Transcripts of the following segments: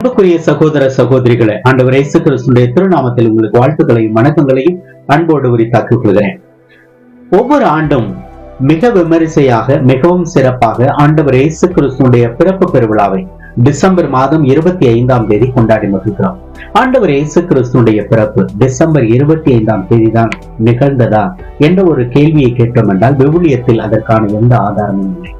அன்புக்குரிய சகோதர சகோதரிகளை ஆண்டவர் இயேசு கிறிஸ்துடைய திருநாமத்தில் உங்களுக்கு வாழ்த்துக்களையும் வணக்கங்களையும் அன்போடு உரித்தாக்கிக் கொள்கிறேன். ஒவ்வொரு ஆண்டும் மிக விமரிசையாக மிகவும் சிறப்பாக ஆண்டவர் இயேசு கிறிஸ்துடைய பிறப்பு பெருவிழாவை டிசம்பர் மாதம் இருபத்தி ஐந்தாம் தேதி கொண்டாடி மகிழ்கிறோம். ஆண்டவர் இயேசு கிறிஸ்துடைய பிறப்பு டிசம்பர் இருபத்தி ஐந்தாம் தேதி தான் நிகழ்ந்ததா என்ற ஒரு கேள்வியை கேட்டோம் என்றால் விவிலியத்தில் அதற்கான எந்த ஆதாரமும் இல்லை.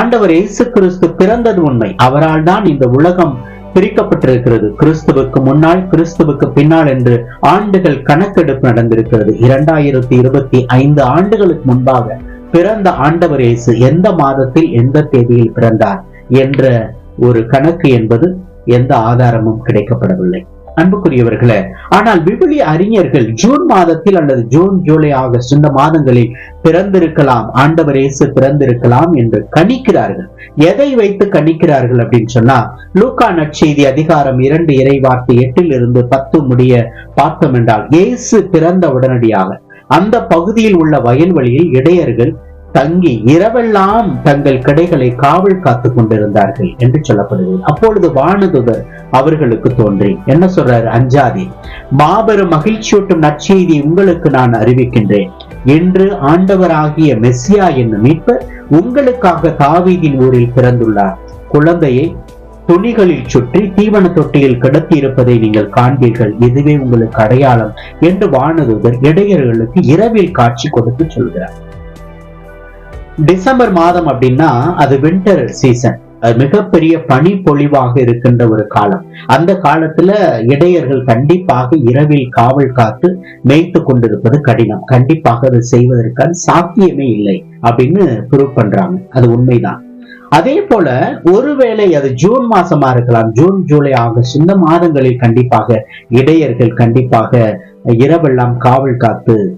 ஆண்டவர் இயேசு கிறிஸ்து பிறந்தது உண்மை. அவரால் தான் இந்த உலகம் பிரிக்கப்பட்டிருக்கிறது. கிறிஸ்துவுக்கு முன்னால் கிறிஸ்துவுக்கு பின்னால் என்று ஆண்டுகள் கணக்கெடுப்பு நடந்திருக்கிறது. இரண்டாயிரத்தி இருபத்தி ஐந்து ஆண்டுகளுக்கு முன்பாக பிறந்த ஆண்டவர் இயேசு எந்த மாதத்தில் எந்த தேதியில் பிறந்தார் என்ற ஒரு கணக்கு என்பது எந்த ஆதாரமும் கிடைக்கப்படவில்லை. அன்புக்குரியவர்களே ஆனால் விவிலிய அறிஞர்கள் ஜூன் மாதத்தில் அல்லது ஜூன் ஜூலை ஆகஸ்ட் இந்த மாதங்களில் பிறந்திருக்கலாம் ஆண்டவர் இயேசு பிறந்திருக்கலாம் என்று கணிக்கிறார்கள். எதை வைத்து கணிக்கிறார்கள் அப்படின்னு சொன்னா லூக்கா நற்செய்தி அதிகாரம் இரண்டு இறைவார்த்தை எட்டில் இருந்து பத்து முடிய பார்த்தோம் என்றால் இயேசு பிறந்த உடனடியாக அந்த பகுதியில் உள்ள வயல்வெளியில் இடையர்கள் தங்கி இரவெல்லாம் தங்கள் கடைகளை காவல் காத்து கொண்டிருந்தார்கள் என்று சொல்லப்படுகிறது. அப்பொழுது வானதுதர் அவர்களுக்கு தோன்றி என்ன சொல்றாரு அஞ்சாதி? மாபெரும் மகிழ்ச்சியூட்டும் நற்செய்தி உங்களுக்கு நான் அறிவிக்கின்றேன். என்று ஆண்டவராகிய மெஸ்ஸியா என்னும் மீட்பர் உங்களுக்காக தாவீதின் ஊரில் பிறந்துள்ளார். குழந்தையை துணிகளில் சுற்றி தீவன தொட்டியில் கிடத்தி இருப்பதை நீங்கள் காண்பீர்கள். இதுவே உங்களுக்கு அடையாளம் என்று வானதுதர் இடையர்களுக்கு இரவில் காட்சி கொடுத்து சொல்கிறார். டிசம்பர் மாதம் அப்படின்னா அது வின்டர் சீசன் அது மிகப்பெரிய பனி பொழிவாக இருக்கின்ற ஒரு காலம். அந்த காலத்துல இடையர்கள் கண்டிப்பாக இரவில் காவல் காத்து மேய்த்து கொண்டிருப்பது கடினம். கண்டிப்பாக அது செய்வதற்கான சாத்தியமே இல்லை அப்படின்னு ப்ரூவ் பண்றாங்க. அது உண்மைதான். அதே போல ஒருவேளை அது ஜூன் மாசமா இருக்கலாம். ஜூன் ஜூலை ஆகஸ்ட் இந்த மாதங்களில் கண்டிப்பாக இடையர்கள் கண்டிப்பாக இரவெல்லாம் காவல் காத்து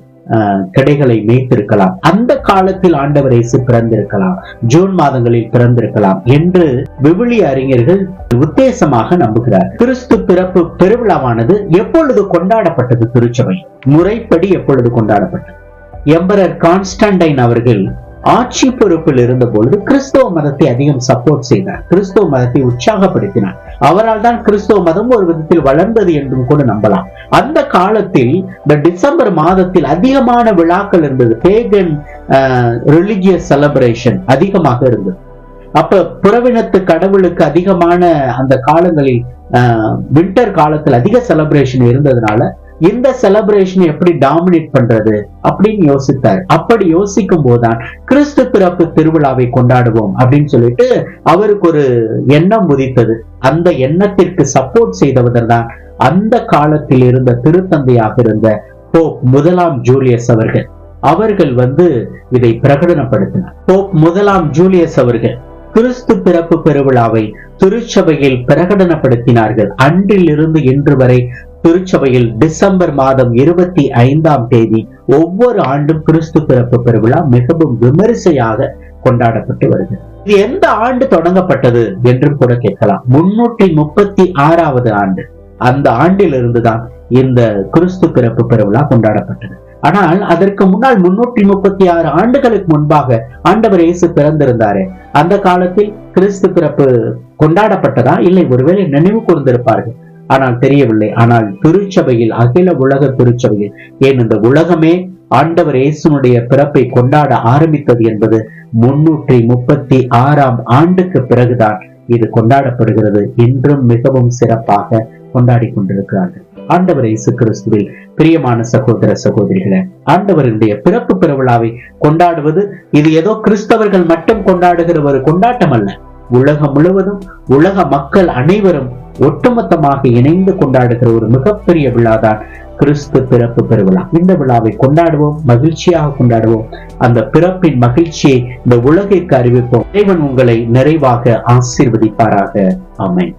கிடைகளை மேய்த்திருக்கலாம். அந்த காலத்தில் ஆண்டவர் இயேசு பிறந்திருக்கலாம். ஜூன் மாதங்களில் பிறந்திருக்கலாம் என்று விவிலிய அறிஞர்கள் உத்தேசமாக நம்புகிறார். கிறிஸ்து பிறப்பு பெருவிழாவானது எப்பொழுது கொண்டாடப்பட்டது திருச்சபை? முறைப்படி எப்பொழுது கொண்டாடப்பட்டது? எம்பரர் கான்ஸ்டன்டைன் அவர்கள் ஆட்சி பொறுப்பில் இருந்த பொழுது கிறிஸ்தவ மதத்தை அதிகம் சப்போர்ட் செய்தார். கிறிஸ்தவ மதத்தை உற்சாகப்படுத்தினார். அவரால் தான் கிறிஸ்தவ மதம் ஒரு விதத்தில் வளர்ந்தது என்றும் கூட நம்பலாம். அந்த காலத்தில் இந்த டிசம்பர் மாதத்தில் அதிகமான விழாக்கள் இருந்தது. பேகன் ரிலிஜியஸ் செலப்ரேஷன் அதிகமாக இருந்தது. அப்ப புறவினத்து கடவுளுக்கு அதிகமான அந்த காலங்களில் வின்டர் காலத்தில் அதிக செலப்ரேஷன் இருந்ததுனால இந்த செலப்ரேஷன் எப்படி டாமினேட் பண்றது அப்படின்னு யோசித்தார். அப்படி யோசிக்கும் போதுதான் கிறிஸ்து பிறப்பு திருவிழாவை கொண்டாடுவோம் அப்படின்னு சொல்லிட்டு அவருக்கு ஒரு எண்ணம் உதித்தது. அந்த எண்ணத்திற்கு சப்போர்ட் செய்தவர் தான் அந்த காலத்தில் இருந்த திருத்தந்தையாக இருந்த போப் முதலாம் ஜூலியஸ் அவர்கள். அவர்கள் வந்து இதை பிரகடனப்படுத்தினார். போப் முதலாம் ஜூலியஸ் அவர்கள் கிறிஸ்து பிறப்பு பெருவிழாவை திருச்சபையில் பிரகடனப்படுத்தினார்கள். அன்றிலிருந்து இன்று வரை திருச்சபையில் டிசம்பர் மாதம் இருபத்தி ஐந்தாம் தேதி ஒவ்வொரு ஆண்டும் கிறிஸ்து பிறப்பு பெருவிழா மிகவும் விமரிசையாக கொண்டாடப்பட்டு வருகிறது. இது எந்த ஆண்டு தொடங்கப்பட்டது என்றும் கூட கேட்கலாம். முன்னூற்றி முப்பத்தி ஆறாவது ஆண்டு. அந்த ஆண்டிலிருந்துதான் இந்த கிறிஸ்து பிறப்பு பெருவிழா கொண்டாடப்பட்டது. ஆனால் அதற்கு முன்னால் முன்னூற்றி முப்பத்தி ஆறு ஆண்டுகளுக்கு முன்பாக ஆண்டவர் இயேசு பிறந்திருந்தாரே. அந்த காலத்தில் கிறிஸ்து பிறப்பு கொண்டாடப்பட்டதா? இல்லை ஒருவேளை நினைவு கூர்ந்திருப்பார்கள். ஆனால் தெரியவில்லை. ஆனால் திருச்சபையில் அகில உலக திருச்சபையில் ஏன் இந்த உலகமே ஆண்டவர் இயேசுனுடைய பிறப்பை கொண்டாட ஆரம்பித்தது என்பது முன்னூற்றி முப்பத்தி ஆறாம் ஆண்டுக்கு பிறகுதான் இது கொண்டாடப்படுகிறது. இன்றும் மிகவும் சிறப்பாக கொண்டாடி கொண்டிருக்கிறார்கள். ஆண்டவர் இயேசு கிறிஸ்துவில் பிரியமான சகோதர சகோதரிகளை ஆண்டவருடைய பிறப்பு பெருவிழாவை கொண்டாடுவது இது ஏதோ கிறிஸ்தவர்கள் மட்டும் கொண்டாடுகிற ஒரு கொண்டாட்டம் அல்ல உலகம் முழுவதும் உலக மக்கள் அனைவரும் ஒட்டுமொத்தமாக இணைந்து கொண்டாடுகிற ஒரு மிகப்பெரிய விழாதான் கிறிஸ்து பிறப்பு பெருவிழா. இந்த விழாவை கொண்டாடுவோம் மகிழ்ச்சியாக கொண்டாடுவோம். அந்த பிறப்பின் மகிழ்ச்சியை இந்த உலகிற்கு அறிவிப்போம். இறைவன் உங்களை நிறைவாக ஆசீர்வதிப்பாராக. ஆமென்.